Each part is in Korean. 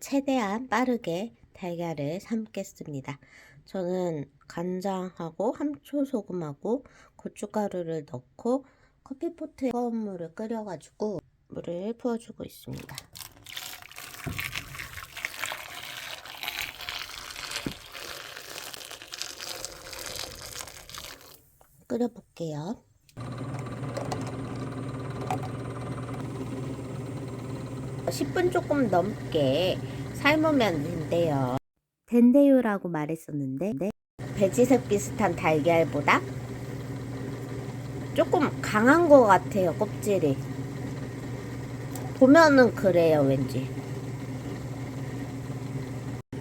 최대한 빠르게 달걀을 삶겠습니다. 저는 간장하고 함초 소금하고 고춧가루를 넣고 커피포트에 뜨거운 물을 끓여가지고 물을 부어주고 있습니다. 끓여볼게요. 10분 조금 넘게 삶으면 된대요. 된대요라고 말했었는데 배지색 비슷한 달걀보다 조금 강한 것 같아요 껍질이. 보면은 그래요 왠지.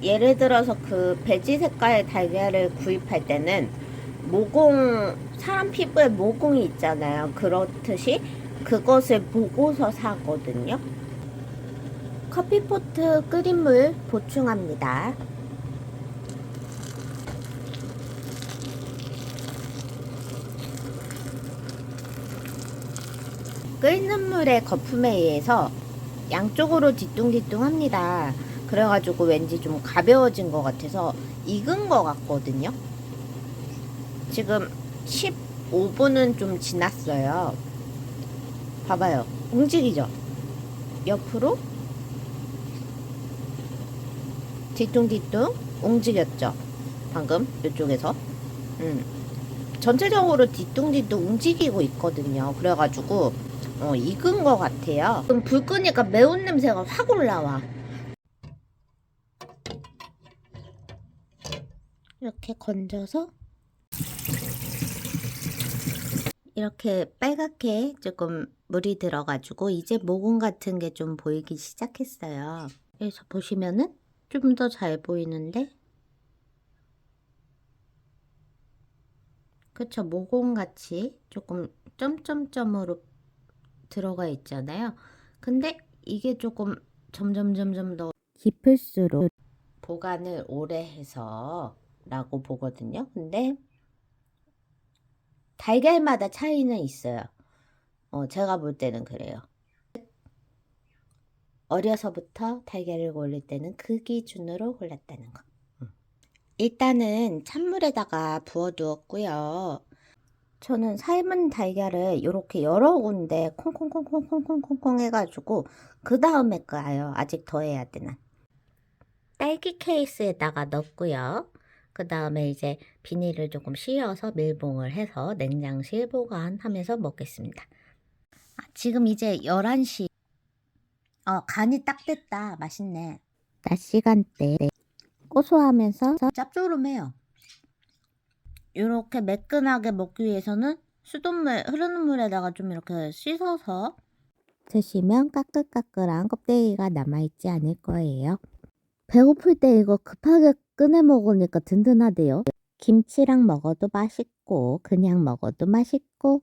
예를 들어서 그 배지 색깔 달걀을 구입할 때는 모공 사람 피부에 모공이 있잖아요. 그렇듯이 그것을 보고서 사거든요 커피포트 끓인 물 보충합니다. 끓는 물의 거품에 의해서 양쪽으로 뒤뚱뒤뚱 합니다. 그래가지고 왠지 좀 가벼워진 것 같아서 익은 것 같거든요. 지금 15분은 좀 지났어요. 봐봐요. 움직이죠? 옆으로 뒤뚱뒤뚱 움직였죠. 방금 이쪽에서. 음. 전체적으로 뒤뚱뒤뚱 움직이고 있거든요. 그래가지고 어, 익은 것 같아요. 그럼 불 끄니까 매운 냄새가 확 올라와. 이렇게 건져서 이렇게 빨갛게 조금 물이 들어가지고 이제 모공 같은 게 좀 보이기 시작했어요. 그래서 보시면은 좀 더 잘 보이는데? 그쵸 모공같이 조금 점점점으로 들어가 있잖아요. 근데 이게 조금 점점 점점 더 깊을수록 보관을 오래 해서 라고 보거든요. 근데 달걀마다 차이는 있어요. 어, 제가 볼 때는 그래요 어려서부터 달걀을 고를 때는 그 기준으로 골랐다는 거. 음. 일단은 찬물에다가 부어두었고요. 저는 삶은 달걀을 이렇게 여러 군데 콩콩콩콩콩콩콩 해가지고 그 다음에 까요. 아직 더 해야 되나. 딸기 케이스에다가 넣고요. 그 다음에 이제 비닐을 조금 씌워서 밀봉을 해서 냉장실 보관하면서 먹겠습니다. 아, 지금 이제 11시 어, 간이 딱 됐다. 맛있네. 낮 시간대 고소하면서 짭조름해요. 이렇게 매끈하게 먹기 위해서는 수돗물, 흐르는 물에다가 좀 이렇게 씻어서 드시면 까끌까끌한 껍데기가 남아있지 않을 거예요. 배고플 때 이거 급하게 꺼내 먹으니까 든든하대요. 김치랑 먹어도 맛있고 그냥 먹어도 맛있고